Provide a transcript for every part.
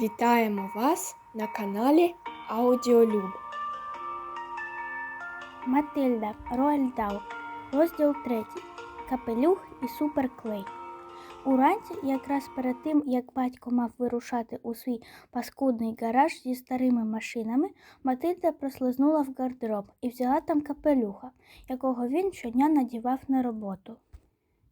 Вітаємо вас на каналі Аудіолюб. Матильда Роальд розділ 3. Капелюх і суперклей. Уранці, якраз перед тим, як батько мав вирушати у свій паскудний гараж зі старими машинами, Матильда прослизнула в гардероб і взяла там капелюха, якого він щодня надівав на роботу.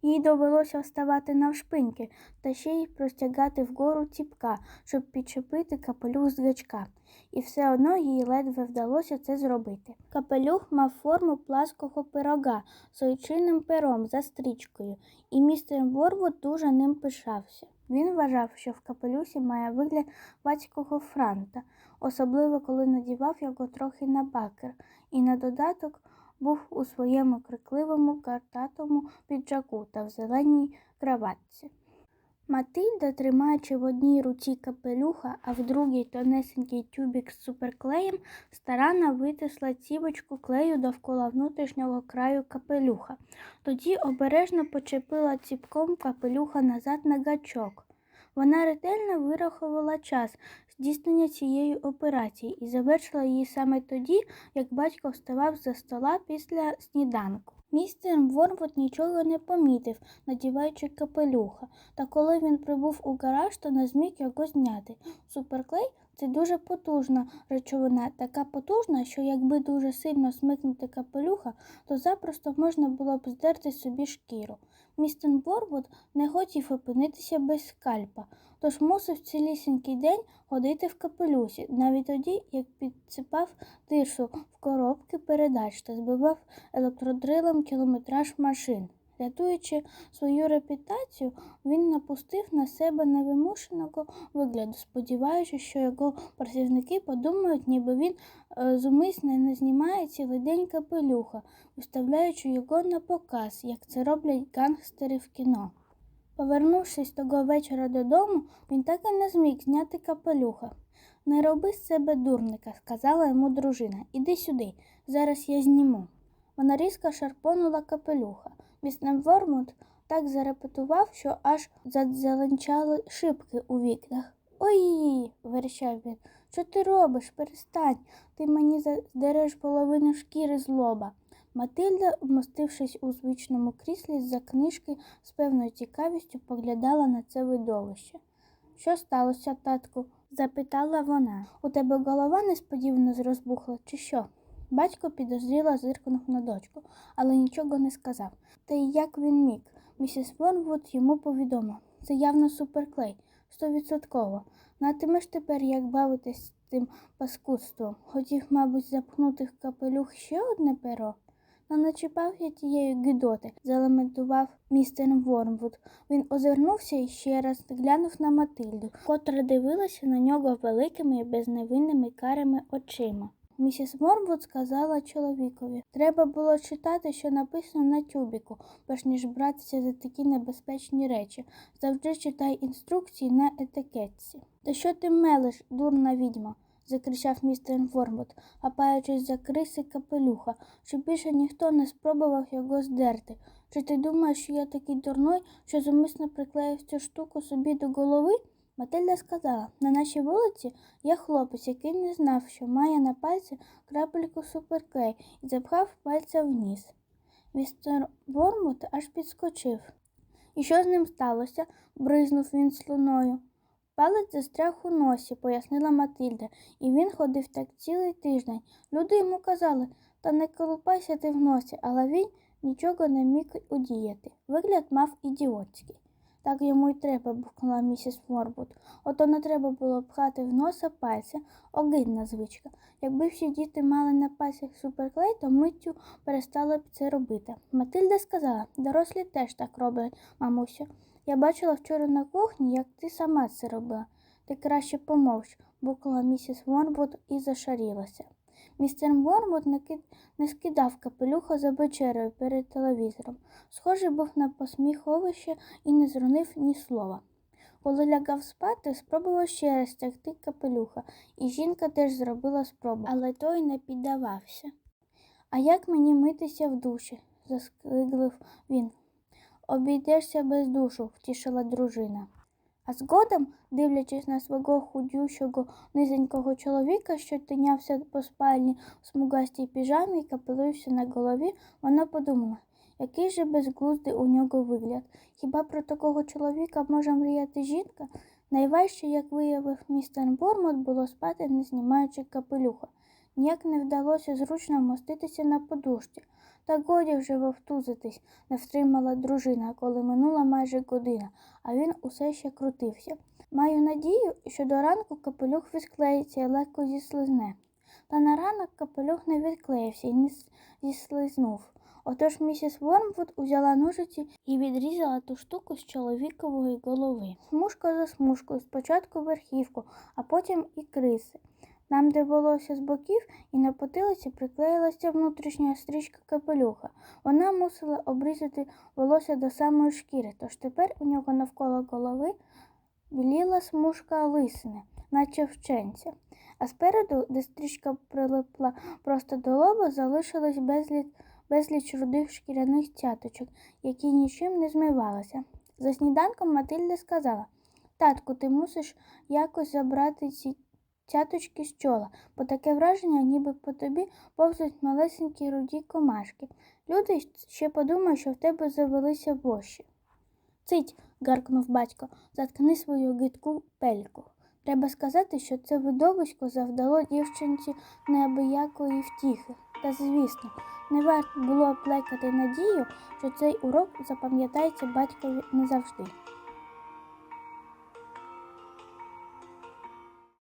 Їй довелося вставати навшпиньки та ще й простягати вгору ціпка, щоб підчепити капелюх з гачка. І все одно їй ледве вдалося це зробити. Капелюх мав форму плаского пирога з ойчинним пером за стрічкою, і містер Ворвуд дуже ним пишався. Він вважав, що в капелюсі має вигляд батького франта, особливо коли надівав його трохи на бакер, і на додаток був у своєму крикливому картатому піджаку та в зеленій краватці. Матильда, тримаючи в одній руці капелюха, а в другій тонесенький тюбік з суперклеєм, старанно витисла цівочку клею довкола внутрішнього краю капелюха. Тоді обережно почепила ціпком капелюха назад на гачок. Вона ретельно вирахувала час здійснення цієї операції і завершила її саме тоді, як батько вставав за стола після сніданку. Містер Ворвуд нічого не помітив, надіваючи капелюха, та коли він прибув у гараж, то не зміг його зняти. Суперклей це дуже потужна речовина, така потужна, що якби дуже сильно смикнути капелюха, то запросто можна було б здерти собі шкіру. Містер Ворвуд не хотів опинитися без скальпа, тож мусив цілісінький день ходити в капелюсі, навіть тоді, як підсипав тирсу в коробки передач та збивав електродрилом кілометраж машин. Рятуючи свою репутацію, він напустив на себе невимушеного вигляду, сподіваючись, що його працівники подумають, ніби він е, зумисне не знімає цілий день капелюха, виставляючи його на показ, як це роблять гангстери в кіно. Повернувшись того вечора додому, він так і не зміг зняти капелюха. Не роби з себе дурника, сказала йому дружина. Іди сюди, зараз я зніму. Вона різко шарпонула капелюха. Містер Вормут так зарепетував, що аж задзеленчали шибки у вікнах. Ой, верещав він. Що ти робиш? Перестань. Ти мені здереш половину шкіри з лоба. Матильда, вмостившись у звичному кріслі з-за книжки, з певною цікавістю поглядала на це видовище. Що сталося, татку? запитала вона. У тебе голова несподівано розбухла, чи що? Батько підозріло зиркнув на дочку, але нічого не сказав. Та й як він міг? Місіс Ворнвуд йому повідомив. Це явно суперклей, стовідсотково. Натимеш тепер, як бавитись з тим паскудством. Хотів, мабуть, запхнути в капелюх ще одне перо. Та начіпав я тієї гидоти, залементував містер Вормвуд. Він озирнувся і ще раз глянув на Матильду, котра дивилася на нього великими і безневинними карими очима. Місіс Морвуд сказала чоловікові, треба було читати, що написано на тюбіку, перш ніж братися за такі небезпечні речі. Завжди читай інструкції на етикетці. Та що ти мелиш, дурна відьма? закричав містер Вормут, хапаючись за криси капелюха, щоб більше ніхто не спробував його здерти. Чи ти думаєш, що я такий дурной, що зумисно приклеїв цю штуку собі до голови? Матильда сказала, на нашій вулиці є хлопець, який не знав, що має на пальці крапельку суперклей і запхав пальця в ніс. Містер Вормут аж підскочив. І що з ним сталося? бризнув він слуною. Палець застряг у носі, пояснила Матильда, і він ходив так цілий тиждень. Люди йому казали, та не колупайся ти в носі, але він нічого не міг удіяти. Вигляд мав ідіотський. Так йому й треба, бухнула місіс Морбут. Ото не треба було пхати в носа пальця, огидна звичка. Якби всі діти мали на пальцях суперклей, то миттю перестали б це робити. Матильда сказала, дорослі теж так роблять, мамуся. Я бачила вчора на кухні, як ти сама це робила. Ти краще помовч, букнула місіс Морбут і зашарілася. Містер Вормут не, скидав капелюха за вечерею перед телевізором. Схожий був на посміховище і не зронив ні слова. Коли лягав спати, спробував ще раз тягти капелюха, і жінка теж зробила спробу, але той не піддавався. А як мені митися в душі? заскиглив він. Обійдешся без душу, втішила дружина. А згодом, дивлячись на свого худющого низенького чоловіка, що тинявся по спальні в смугастій піжамі і капелюшся на голові, вона подумала, який же безглуздий у нього вигляд. Хіба про такого чоловіка може мріяти жінка? Найважче, як виявив містер Бормот, було спати, не знімаючи капелюха. Ніяк не вдалося зручно вмоститися на подушці. Та годі вже вовтузитись, не втримала дружина, коли минула майже година, а він усе ще крутився. Маю надію, що до ранку капелюх відклеїться і легко зіслизне. Та на ранок капелюх не відклеївся і не зіслизнув. Отож місіс Вормвуд узяла ножиці і відрізала ту штуку з чоловікової голови. Смужка за смужкою, спочатку верхівку, а потім і криси. Там, де волосся з боків і на потилиці приклеїлася внутрішня стрічка капелюха. Вона мусила обрізати волосся до самої шкіри, тож тепер у нього навколо голови біліла смужка лисини, наче вченця. А спереду, де стрічка прилипла просто до лоба, залишилось безліч, безліч рудих шкіряних цяточок, які нічим не змивалися. За сніданком Матильда сказала Татку, ти мусиш якось забрати ці цяточки з чола, бо таке враження, ніби по тобі повзуть малесенькі руді комашки. Люди ще подумають, що в тебе завелися воші. Цить, гаркнув батько, заткни свою гидку пельку. Треба сказати, що це видовисько завдало дівчинці неабиякої втіхи. Та, звісно, не варто було плекати надію, що цей урок запам'ятається батькові назавжди.